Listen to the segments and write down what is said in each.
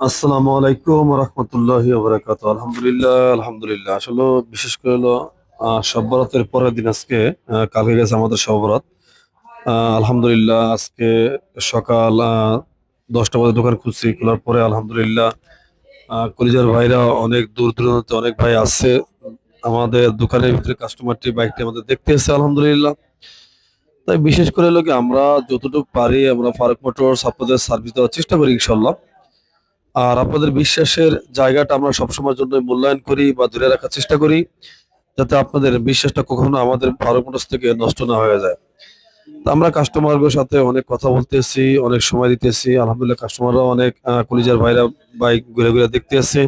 আসসালামু আলাইকুম রহমতুল্লাহি আলহামদুলিল্লাহ আলহামদুলিল্লাহ। আসলে বিশেষ করে হলো আহ, শব বরাতের পরের দিন আজকে কালকে গেছে আমাদের আহ, আলহামদুলিল্লাহ আজকে সকাল দশটা বাজে দোকান খুলছি খোলার পরে আলহামদুলিল্লাহ কলিজার ভাইরা অনেক দূর দূরান্তে অনেক ভাই আছে। আমাদের দোকানের ভিতরে কাস্টমারটি বাইকটি আমাদের দেখতে এসেছে আলহামদুলিল্লাহ। তাই বিশেষ করে হলো কি আমরা যতটুকু পারি আমরা ফারুক মোটরস আপনাদের সার্ভিস দেওয়ার চেষ্টা করি ইনশাল্লাহ আর আপনাদের বিশ্বাসের জায়গাটা আমরা সবসময়ের জন্য মূল্যায়ন করি বা ধরে রাখার চেষ্টা করি, যাতে আপনাদের বিশ্বাসটা কখনো আমাদের ফারুক থেকে নষ্ট না হয়ে যায়। আমরা কাস্টমারদের সাথে অনেক কথা বলতেছি, অনেক সময় দিতেছি। আলহামদুলিল্লাহ কাস্টমাররা অনেক কলিজার ভাইরা বাইক ঘুরে ঘুরে দেখতে আসছে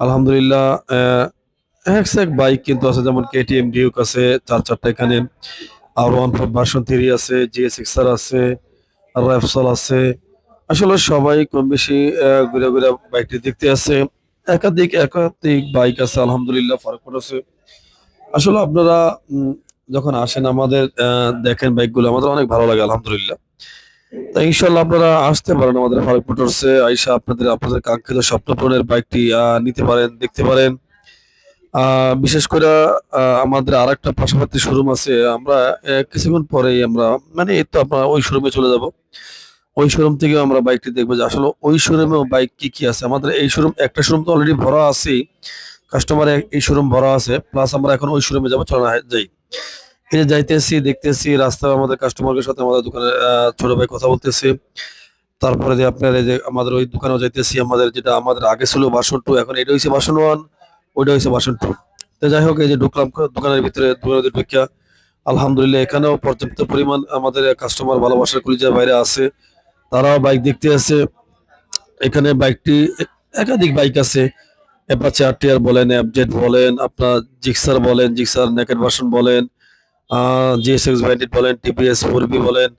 আলহামদুলিল্লাহ এক এক বাইক কিন্তু আছে, যেমন কেটিএম ডিউক আছে, চার চারটা এখানে। আর ওয়ান ফাইভ ভার্সন থ্রি আছে জিএস এক্সার আছে র্যাপসল আছে। আসলে সবাই কম বেশি ঘুরে ঘুরে বাইকটি দেখতে আছে একাধিক একাধিক বাইক আছে, আলহামদুলিল্লাহ, ফারুক আছে। আসলে আপনারা যখন আসেন আমাদের দেখেন বাইকগুলো, আমাদের অনেক ভালো লাগে, আলহামদুলিল্লাহ। তাই ইনশাল্লাহ আপনারা আসতে পারেন আমাদের ফারুক মোটরসে, আইসা আপনাদের আপনাদের কাঙ্ক্ষিত স্বপ্ন পূরণের বাইকটি নিতে পারেন, দেখতে পারেন। বিশেষ করে আমাদের আর একটা পাশাপাশি শোরুম আছে, আমরা কিছুক্ষণ পরেই আমরা মানে এই তো আমরা ওই শোরুমে চলে যাব। ওই শোরুম থেকে আমরা বাইকটি দেখব যে আসলে ওই শোরুমেও বাইক কি কি আছে। আমাদের এই শোরুম একটা শোরুম তো অলরেডি ভরা আছে কাস্টমার এই শোরুম ভরা আছে। প্লাস আমরা এখন ওই শোরুমে যাব চলো যাই। যে যাইতেছি দেখতেছি রাস্তায় আমাদের কাস্টমারের সাথে আমাদের দোকানের আহ, ছোট ভাই কথা বলতেছে। তারপরে যে আপনার এই যে আমাদের ওই দোকানেও যাইতেছি আমাদের যেটা আমাদের আগে ছিল বাসন টু এখন এটা হচ্ছে বাসন ওয়ান ওইটা হচ্ছে বাসন টু তো যাই হোক এই যে ঢুকলাম দোকানের ভিতরে দোকানের ঢুকিয়া আলহামদুলিল্লাহ এখানেও পর্যাপ্ত পরিমাণ আমাদের কাস্টমার ভালোবাসার কলিজার বাইরে আছে। তারাও বাইক দেখতে আছে এখানে বাইকটি একাধিক বাইক আছে। অ্যাপাচে আরটিআর বলেন অ্যাপজেট বলেন, আপনার জিক্সার বলেন জিক্সার নেকেট ভার্সন বলেন জিএসএক্স ব্যান্ডিট বলেন টিপিএস ফোরবি বলেন।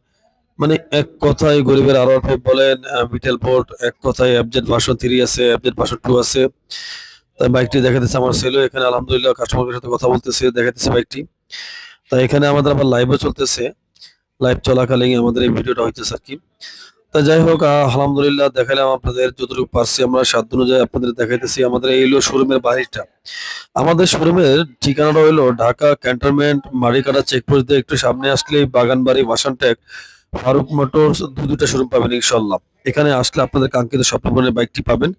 মানে এক কথায় গরিবের আর বলেন বিটেল বোর্ড এক কথায় অ্যাপজেট ভার্সন থ্রি আছে অ্যাপজেট ভার্সন টু আছে। তাই বাইকটি দেখা দেখাতেছে আমার ছেলে, এখানে আলহামদুলিল্লাহ কাস্টমারের সাথে কথা বলতেছে, দেখাতেছে বাইকটি তাই এখানে আমাদের আবার লাইভও চলতেছে। লাইভ চলাকালীন আমাদের এই ভিডিওটা হইতেছে আর কি। তা যাই হোক আলহামদুলিল্লাহ দেখালাম আপনাদের যতটুকু পারছি আমরা। সাধ্য অনুযায়ী আপনাদের দেখাইতেছি আমাদের এই হলো শোরুমের বাড়িটা। আমাদের শোরুমের ঠিকানাটা হলো ঢাকা ক্যান্টনমেন্ট মারিকাটা চেকপোস্ট দিয়ে একটু সামনে আসলে বাগানবাড়ি বাসানটেক ফারুক মোটরস, দু দুটা শোরুম পাবেন ইনশাল্লাহ এখানে আসলে আপনাদের কাঙ্ক্ষিত স্বপ্নপূরণের বাইকটি পাবেন।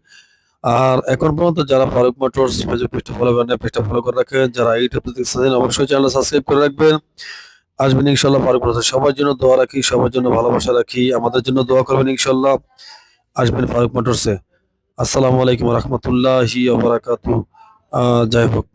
আর এখন পর্যন্ত যারা ফারুক মোটরস পেজটা ফলো করেন পেজটা ফলো করে রাখেন। যারা ইউটিউব অবশ্যই চ্যানেল সাবস্ক্রাইব করে রাখবেন। আসবেন ইনশাল্লাহ ফারুক মোটরস সবার জন্য দোয়া রাখি, সবার জন্য ভালোবাসা রাখি, আমাদের জন্য দোয়া করবেন ইনশাল্লাহ। আসবেন ফারুক মোটরসে। আসসালামু আলাইকুম রহমতুল্লাহি বারাকাতু যাই হোক।